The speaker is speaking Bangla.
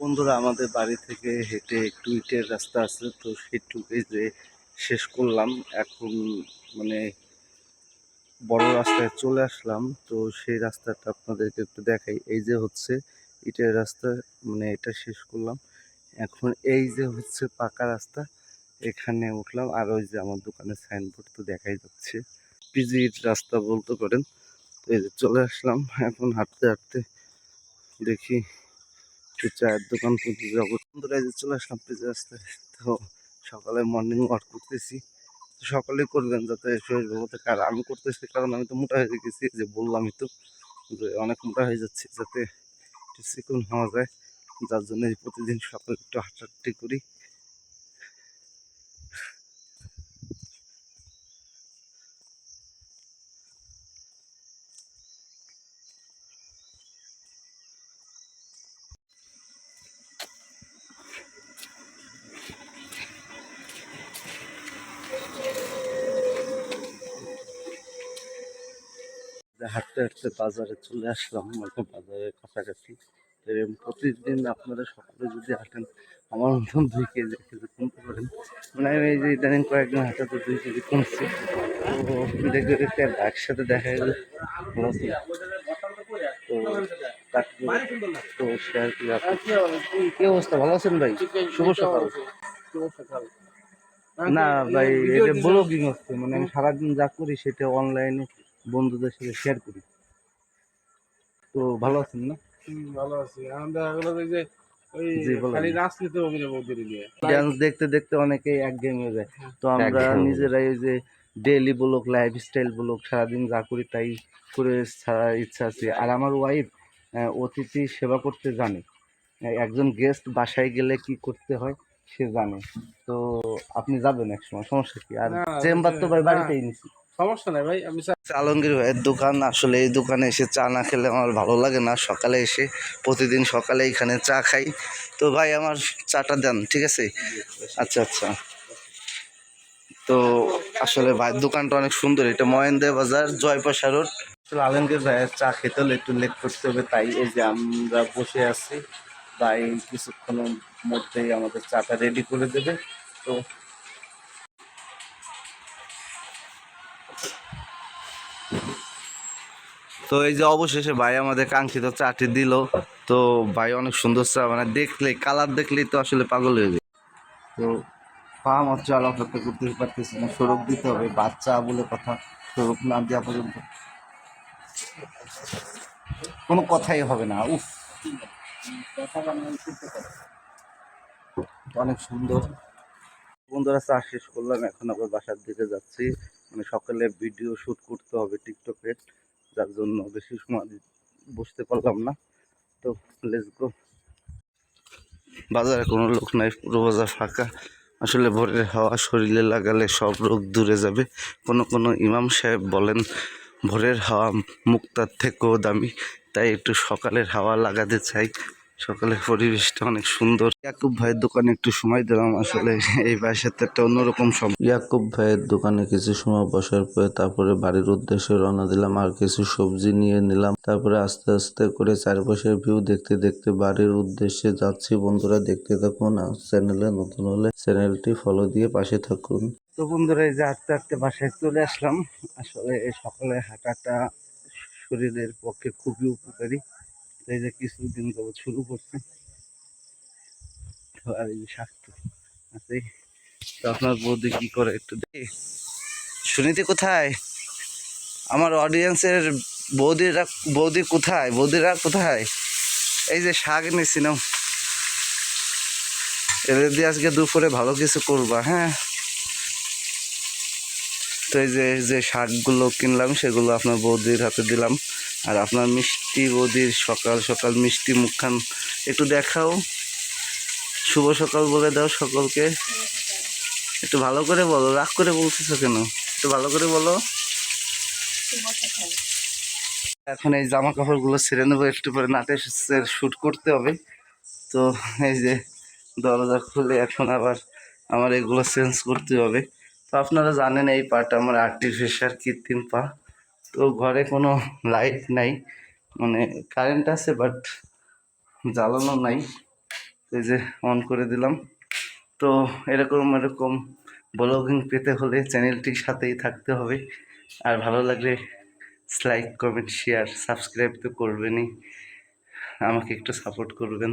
বন্ধুরা, আমাদের বাড়ি থেকে হেঁটে একটু ইটের রাস্তা আছে, তো সেটুকুই যে শেষ করলাম। এখন মানে বড় রাস্তায় চলে আসলাম, তো সেই রাস্তাটা আপনাদেরকে একটু দেখাই। এই যে হচ্ছে ইটের রাস্তা মানে এটা শেষ করলাম। এখন এই যে হচ্ছে পাকা রাস্তা, এখানে উঠলাম। আর ওই যে আমার দোকানের সাইনবোর্ড তো দেখাই যাচ্ছে। পিজির রাস্তা বলতে পারেন। তো এই যে চলে আসলাম। এখন হাঁটতে হাঁটতে দেখি চায়ের দোকান করতে যাব। এই যে চলে আসলাম পিজি আসতে। তো সকালে মর্নিং ওয়াক করতেছি। তো সকলেই করবেন যাতে শরীর ভালো থাকে। আর আমি করতেছি কারণ আমি তো মোটা হয়ে গেছি যে বললামই তো যে অনেক মোটা হয়ে যাচ্ছে যাতে একটু চিকন হওয়া যায়। যার জন্য প্রতিদিন সকালে একটু হাঁটাহাঁটি করি। হাঁটতে হাঁটতে বাজারে চলে আসলাম মানে বাজারের কাছাকাছি এরকম প্রতিদিন আপনারা সকালে যদি হাঁটেন আমার মতন দুই কেজি এক কেজি কমতে পারেন। মানে আমি এই যে ইদানিং কয়েকদিন হাঁটাতে দুই কেজি কমছে। তো দেখতে দেখতে একসাথে দেখা গেল। তো শেয়ার করি কি অবস্থা? ভালো আছেন ভাই? শুভ সকাল। না ভাই এটা ব্লগিং হচ্ছে মানে আমি সারাদিন যা করি সেটা অনলাইনে বন্ধুদের সাথে শেয়ার করি। তো ভালো আছেন না? ভালো আছি। যে- ওই ডান্স দেখতে দেখতে অনেকেই হয়ে যায়। তো আমরা। নিজেরাই যে ডেইলি ব্লগ লাইফস্টাইল ব্লগ সারাদিন যা করি তাই করে ছাড়ার ইচ্ছা আছে। আর আমার ওয়াইফ অতিথি সেবা করতে জানে। একজন গেস্ট বাসায় গেলে কি করতে হয় সে জানে। তো আপনি যাবেন এক সময় সমস্যা কি? আর চেম্বার তো ভাই বাড়িতেই নিছি। সমস্যা নাই ভাই, আমি চা- আলমগীর ভাইয়ের দোকান, আসলে এই দোকানে এসে চা না খেলে আমার ভালো লাগে না। সকালে এসে প্রতিদিন সকালে এখানে চা খাই। তো ভাই, আমার চাটা দেন, ঠিক আছে? আচ্ছা আচ্ছা। তো আসলে ভাইয়ের দোকানটা অনেক সুন্দর। এটা মহেন্দ্র বাজার, জয়পাশা রোড। আসলে আলমগীর ভাইয়ের চা খেতে হলে একটু লেট করতে হবে, তাই এই যে আমরা বসে আছি, তাই কিছুক্ষণের মধ্যেই আমাদের চাটা রেডি করে দেবে। তো তো এই যে অবশেষে ভাই আমাদের কাঙ্ক্ষিত চাটি দিল। তো ভাই অনেক সুন্দর চা মানে দেখলে, কালার দেখলেই তো আসলে পাগল হয়ে যায়। তো পা আমার চাল অপেক্ষা করতে পারতেছি না সড়ক দিতে হবে বাচ্চা বলে কথা সড়ক না দেওয়া পর্যন্ত। কোনো কথাই হবে না, উফ। অনেক সুন্দর। বন্ধুরা, চা শেষ করলাম, এখন আবার বাসার দিকে যাচ্ছি। মানে সকালে ভিডিও শুট করতে হবে টিকটকে যার জন্য বেশি সময় বসতে পারলাম না। তো লেটস বাজারে কোনো লোক নাই পুরো বাজার ফাঁকা। আসলে ভোরের হাওয়া, শরীরে লাগালে সব রোগ দূরে যাবে। কোনো কোনো ইমাম সাহেব বলেন, ভোরের হাওয়া মুক্তার থেকেও দামি, তাই একটু সকালের হাওয়া লাগাতে চাই। সকালের পরিবেশটা অনেক সুন্দর। ইয়াকুব ভাইয়ের দোকানে একটু সময় দিলাম আসলে এই ভাইয়ের সাথে একটা অন্যরকম সম ইয়াকুব ভাইয়ের দোকানে কিছু সময় বসার পরে তারপরে বাড়ির উদ্দেশ্যে রওনা দিলাম আর কিছু সবজি নিয়ে নিলাম। তারপরে আস্তে আস্তে করে চারপাশের ভিউ দেখতে দেখতে বাড়ির উদ্দেশ্যে যাচ্ছি। বন্ধুরা দেখতে থাকুন আর চ্যানেলে নতুন হলে চ্যানেলটি ফলো দিয়ে পাশে থাকুন। তো বন্ধুরা এই যে আস্তে আস্তে বাসায় চলে আসলাম। আসলে এই সকালে হাঁটাটা শরীরের পক্ষে খুবই উপকারী। তো এই যে কিছুদিন যাবত শুরু করছে। তো আর এই যে স্বাস্থ্য আছে তো আপনার বৌদি কি করে একটু দেখি। সুনীতি কোথায়? আমার অডিয়েন্সের বৌদিরা, বৌদি কোথায়? বৌদিরা কোথায়? এই যে শাক নিয়েছিলাম এদের দিয়ে আজকে দুপুরে ভালো কিছু করবা হ্যাঁ? তো এই যে যে শাকগুলো কিনলাম, সেগুলো আপনার বৌদির হাতে দিলাম। আর আপনার মিষ্টি বৌদির সকাল সকাল মিষ্টি মুখখান একটু দেখাও। শুভ সকাল বলে দাও সকলকে। একটু ভালো করে বলো রাগ করে বলতেছো কেন? একটু ভালো করে বলো। এখন এই জামা কাপড়গুলো ছেড়ে নেব একটু পরে নাটের শ্যুট করতে হবে। তো এই যে দরজা খুলে এখন আবার আমার এগুলো চেঞ্জ করতে হবে। তো আপনারা জানেন এই পাটা আমার আর্টিফিশিয়াল কৃত্রিম পা। তো ঘরে কোনো লাইট নাই। মানে কারেন্ট আছে বাট জ্বালানো নাই। এই যে অন করে দিলাম। তো এরকম এরকম ব্লগিং পেতে হলে চ্যানেলটির সাথেই থাকতে হবে। আর ভালো লাগলে লাইক কমেন্ট শেয়ার সাবস্ক্রাইব তো করবেনই। আমাকে একটু সাপোর্ট করবেন।